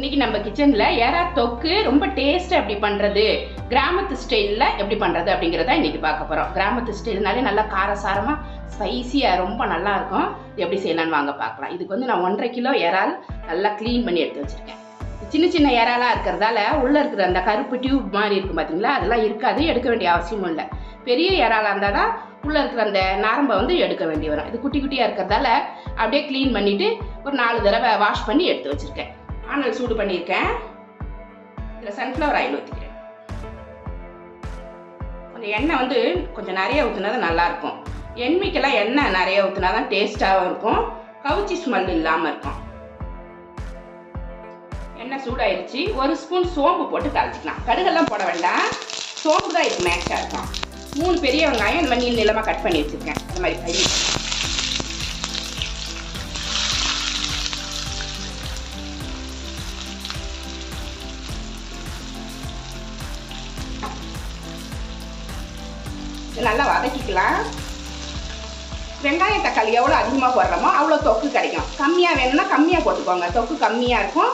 இன்னைக்கு நம்ம கிச்சன்ல ஏறா தொக்கு ரொம்ப டேஸ்ட் எப்படி பண்றது? கிராமத்து ஸ்டைல்ல எப்படி பண்றது அப்படிங்கறத இன்னைக்கு பார்க்க போறோம். கிராமத்து ஸ்டைல்னாலே நல்லா காரசாரமா ஸ்பைசியா ரொம்ப நல்லா இருக்கும். எப்படி செய்யலாம்னு வாங்க பார்க்கலாம். இதுக்கு வந்து நான் ஒன்றரை கிலோ இறால் நல்லா க்ளீன் பண்ணி எடுத்து வச்சிருக்கேன். சின்ன சின்ன இறாலாக இருக்கிறதால உள்ளே இருக்கிற அந்த கருப்பு டியூப் மாதிரி இருக்கும் பார்த்தீங்களா அதெல்லாம் இருக்காது எடுக்க வேண்டிய அவசியமும் இல்லை. பெரிய இறாலாக இருந்தால் தான் உள்ளே இருக்கிற அந்த நரம்பை வந்து எடுக்க வேண்டி வரும். இது குட்டி குட்டியாக இருக்கிறதால அப்படியே க்ளீன் பண்ணிவிட்டு ஒரு நாலு தடவை வாஷ் பண்ணி எடுத்து வச்சுருக்கேன். ஆனல் சூடு பண்ணியிருக்கேன். இதில் சன்ஃப்ளவர் ஆயில் ஊற்றிக்கிறேன் கொஞ்சம் எண்ணெய் வந்து கொஞ்சம் நிறைய ஊற்றினா தான் நல்லாயிருக்கும். எண்ணெய்க்கெல்லாம் எண்ணெய் நிறைய ஊற்றினா தான் டேஸ்ட்டாகவும் இருக்கும். கவுச்சி ஸ்மெல் இல்லாமல் இருக்கும். எண்ணெய் சூடாயிருச்சு. ஒரு ஸ்பூன் சோம்பு போட்டு தாளிச்சிக்கலாம். கடுகெல்லாம் போட வேண்டாம். சோம்பு தான் இதுக்கு மேட்சாக இருக்கும். மூணு பெரிய வெங்காயம் இந்த மாதிரி நீள் நீளமாக கட் பண்ணி வச்சுருக்கேன். அந்த மாதிரி கறி நல்லா வதக்கிக்கலாம். வெங்காயம் தக்காளி எவ்வளோ அதிகமாக போடுறோமோ அவ்வளோ தொக்கு கிடைக்கும். கம்மியாக வேணும்னா கம்மியாக போட்டுக்கோங்க. தொக்கு கம்மியாக இருக்கும்.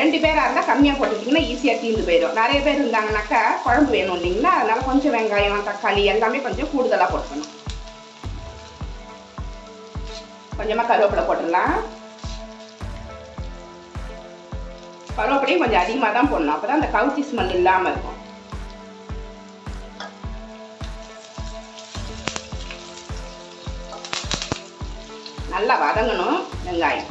ரெண்டு பேராக இருந்தால் கம்மியாக போட்டுக்கிட்டிங்கன்னா ஈஸியாக தீர்ந்து போயிடும். நிறைய பேர் இருந்தாங்கனாக்கா குழம்பு வேணும் இல்லைங்களா? அதனால் கொஞ்சம் வெங்காயம் தக்காளி எல்லாமே கொஞ்சம் கூடுதலாக போட்டுக்கணும். கொஞ்சமாக கருவேப்பிலை போட்டுடலாம். கருவேப்பிலையும் கொஞ்சம் அதிகமாக தான் போடணும். அப்போ தான் அந்த கவுச்சி ஸ்மெல் இல்லாமல் இருக்கும். நல்லா வதங்கணும் வெங்காயம்.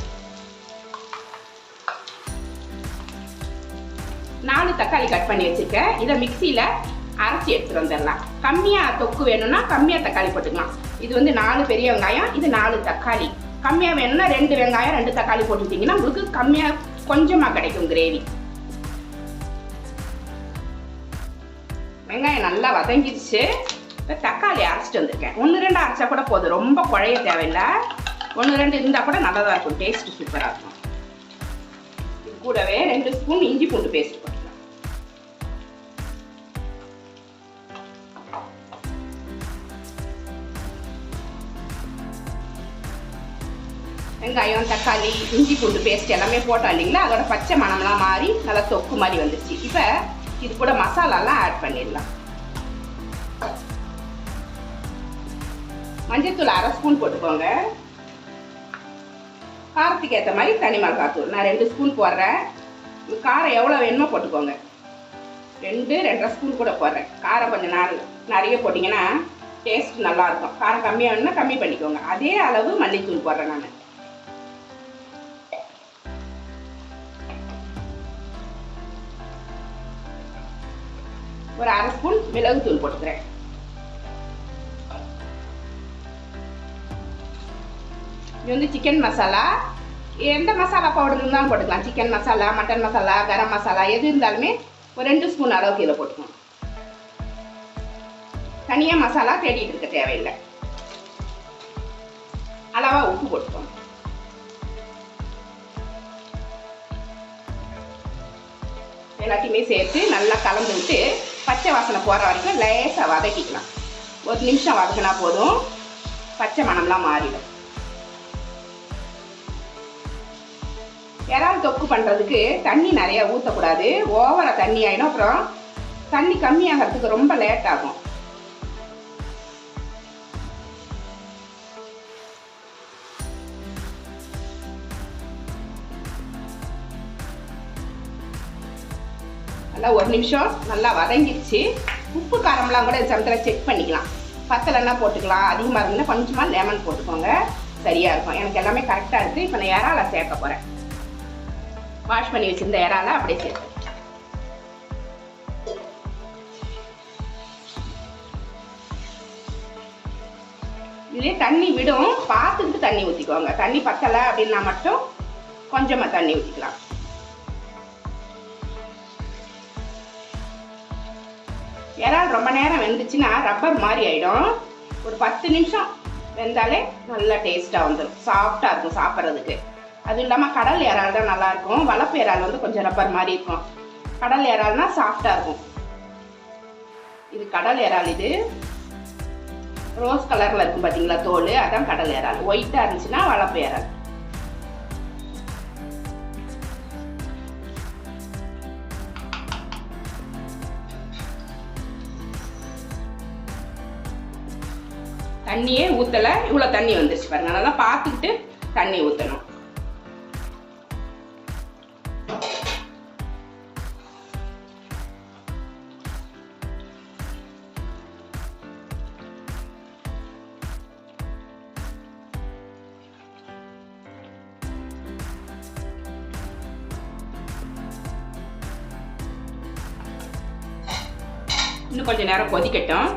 நாலு தக்காளி கட் பண்ணி வச்சுருக்கேன். இதை மிக்சியில் அரைச்சி எடுத்துகிட்டு வந்துடலாம். கம்மியாக தொக்கு வேணும்னா கம்மியாக தக்காளி போட்டுக்கலாம். இது வந்து நாலு பெரிய வெங்காயம் இது நாலு தக்காளி. கம்மியாக வேணும்னா ரெண்டு வெங்காயம் ரெண்டு தக்காளி போட்டுக்கிட்டிங்கன்னா உங்களுக்கு கம்மியாக கொஞ்சமாக கிடைக்கும் கிரேவி வெங்காயம் நல்லா வதங்கிடுச்சு இப்போ தக்காளி அரைச்சிட்டு வந்திருக்கேன். ஒன்று ரெண்டு அரைச்சா கூட போதும். ரொம்ப குழைய தேவையில்லை. ஒன்று ரெண்டு இருந்தால் கூட நல்லா தான் இருக்கும் டேஸ்ட் சூப்பராக இருக்கும். இது கூடவே ரெண்டு ஸ்பூன் இஞ்சி பூண்டு பேஸ்ட் போட்டுக்கலாம். வெங்காயம் தக்காளி இஞ்சி பூண்டு பேஸ்ட் எல்லாமே போட்டோம் இல்லைங்களா? அதோட பச்சை மணம்லாம் மாறி நல்லா தொக்கு மாதிரி வந்துருச்சு. இப்போ இது கூட மசாலாலாம் ஆட் பண்ணிடலாம். மஞ்சத்தூள் அரை ஸ்பூன் போட்டுக்கோங்க. காரத்துக்கு ஏற்ற மாதிரி தனி மிளகாத்தூள் நான் ரெண்டு ஸ்பூன் போடுறேன். காரம் எவ்வளோ வேணுமோ போட்டுக்கோங்க. ரெண்டு ரெண்டரை ஸ்பூன் கூட போடுறேன். காரம் கொஞ்சம் நாள் நிறைய போட்டிங்கன்னா டேஸ்ட் நல்லாயிருக்கும் காரம் கம்மியாக வேணும்னா கம்மி பண்ணிக்கோங்க. அதே அளவு மல்லித்தூள் போடுறேன் நான். ஒரு அரை ஸ்பூன் மிளகுத்தூள் போட்டுக்கிறேன். இது வந்து சிக்கன் மசாலா எந்த மசாலா பவுடர் இருந்தாலும் போட்டுக்கலாம். சிக்கன் மசாலா மட்டன் மசாலா கரம் மசாலா எது இருந்தாலுமே ஒரு ரெண்டு ஸ்பூன் அளவுக்கு இதில் போட்டுக்கணும். தனியாக மசாலா தேடிட்டு இருக்க தேவையில்லை. அளவாக உப்பு போட்டுக்கணும். எல்லாத்தையுமே சேர்த்து நல்லா கலந்து விட்டு பச்சை வாசனை போகிற வரைக்கும் லேசாக வதக்கிக்கலாம். ஒரு நிமிஷம் வதக்கினா போதும். பச்சை மணம்லாம் மாறிடும். இறால் தொக்கு பண்ணுறதுக்கு தண்ணி நிறையா ஊற்றக்கூடாது ஓவராக தண்ணி ஆகிடும் அப்புறம் தண்ணி கம்மியாகிறதுக்கு ரொம்ப லேட் ஆகும். நல்லா ஒரு நிமிஷம் நல்லா வதங்கிடுச்சு உப்பு காரம்லாம் கூட சமத்தில் செக் பண்ணிக்கலாம். பத்தலைன்னா போட்டுக்கலாம். அதிகமாக இருந்ததுன்னா கொஞ்சமாக லெமன் போட்டுக்கோங்க. சரியாக இருக்கும். எனக்கு எல்லாமே கரெக்டாக இருக்குது இப்போ நான் இறால சேர்க்க போகிறேன் வாஷ் பண்ணி வச்சிருந்த இறால அப்படியே சேர்த்து இதே தண்ணி விடும். பார்த்துக்கிட்டு தண்ணி ஊற்றிக்கோங்க தண்ணி பத்தலை அப்படின்னா மட்டும் கொஞ்சமாக தண்ணி ஊற்றிக்கலாம் இறால் ரொம்ப நேரம் வெந்துச்சுன்னா ரப்பர் மாதிரி ஆயிடும். ஒரு பத்து நிமிஷம் வெந்தாலே நல்லா டேஸ்ட்டாக வந்துடும் சாஃப்டாக இருக்கும் சாப்பிட்றதுக்கு. அதுவும் இல்லாமல் கடல் இறால் தான் நல்லாயிருக்கும். வளப்பு இறால் வந்து கொஞ்சம் ரப்பர் மாதிரி இருக்கும். கடல் இறால்னா சாஃப்டாக இருக்கும். இது கடல் இறால் இது. ரோஸ் கலரில் இருக்கும் பார்த்தீங்களா தோல்? அதான் கடல் இறால் ஒயிட்டாக இருந்துச்சுன்னா வளப்பு இறால் தண்ணியே ஊற்றலை இவ்வளோ தண்ணி வந்துருச்சு பாருங்க. அதெல்லாம் பார்த்துக்கிட்டு தண்ணி ஊற்றணும் இன்னும் கொஞ்சம் நேரம் கொதிக்கட்டும்.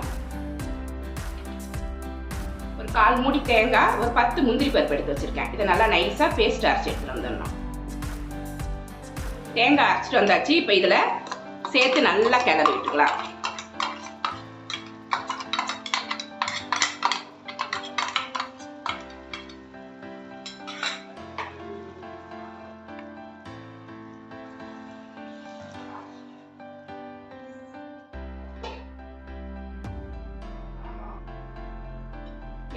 ஒரு கால் மூடி தேங்காய் ஒரு பத்து முந்திரி பருப்பு எடுத்து வச்சிருக்கேன். இதை நல்லா நைஸாக பேஸ்ட் அரைச்சி எடுத்துட்டு வந்துடணும். தேங்காய் அரைச்சிட்டு வந்தாச்சு. இப்போ இதில் சேர்த்து நல்லா கிளறி விட்டுக்கலாம்.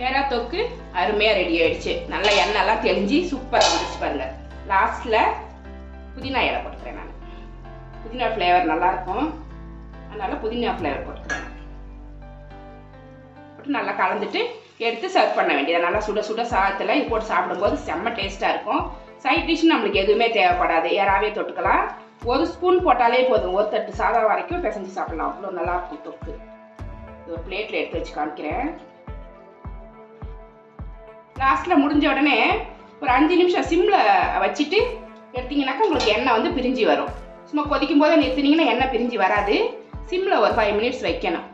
ஏரா தொக்கு அருமையாக ரெடி ஆயிடுச்சு. நல்லா எண்ணெய்லாம் தெளிஞ்சு சூப்பராக வந்துச்சு பாருங்க. லாஸ்ட்டில் புதினா இலை போட்டுக்கிறேன் நான். புதினா ஃப்ளேவர் நல்லாயிருக்கும் அதனால புதினா ஃப்ளேவர் போட்டுக்கிறேன் போட்டு நல்லா கலந்துட்டு எடுத்து சர்வ் பண்ண வேண்டியது. நல்லா சுட சுட சாதத்தில் இது போட்டு சாப்பிடும்போது செம்ம டேஸ்ட்டாக இருக்கும். சைட் டிஷ் நம்மளுக்கு எதுவுமே தேவைப்படாது. யாராவே தொட்டுக்கலாம். ஒரு ஸ்பூன் போட்டாலே போதும். ஒரு தட்டு சாதம் வரைக்கும் பிசைஞ்சு சாப்பிடலாம். அவ்வளோ நல்லா இருக்கும் தொக்கு ஒரு பிளேட்டில் எடுத்து வச்சு காமிக்கிறேன். லாஸ்ட்டில் முடிஞ்ச உடனே ஒரு அஞ்சு நிமிஷம் சிம்மில் வச்சுட்டு எடுத்தீங்கன்னாக்கா உங்களுக்கு எண்ணெய் வந்து பிரிஞ்சு வரும். சும்மா கொதிக்கும் போது நிறுத்தினீங்கன்னா எண்ணெய் பிரிஞ்சு வராது. சிம்மில் ஒரு ஃபைவ் மினிட்ஸ் வைக்கணும்.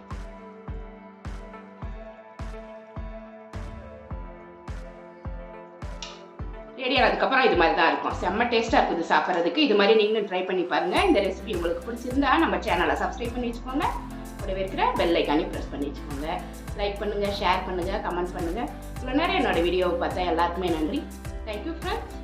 ரெடி ஆனதுக்கப்புறம் இது மாதிரி தான் இருக்கும். செம்ம டேஸ்ட்டாக இருக்குது சாப்பிட்றதுக்கு. இது மாதிரி நீங்களும் ட்ரை பண்ணி பாருங்கள் இந்த ரெசிபி உங்களுக்கு பிடிச்சிருந்தா நம்ம சேனலை சப்ஸ்கிரைப் பண்ணி வச்சுக்கோங்க. கூடவே இருக்கிற பெல் ப்ரெஸ் பண்ணி வச்சுக்கோங்க. லைக் பண்ணுங்கள் ஷேர் பண்ணுங்கள் கமெண்ட் பண்ணுங்கள் இவ்வளோ நேரம் என்னோட வீடியோவை பார்த்தா எல்லாருக்குமே நன்றி. Thank you friends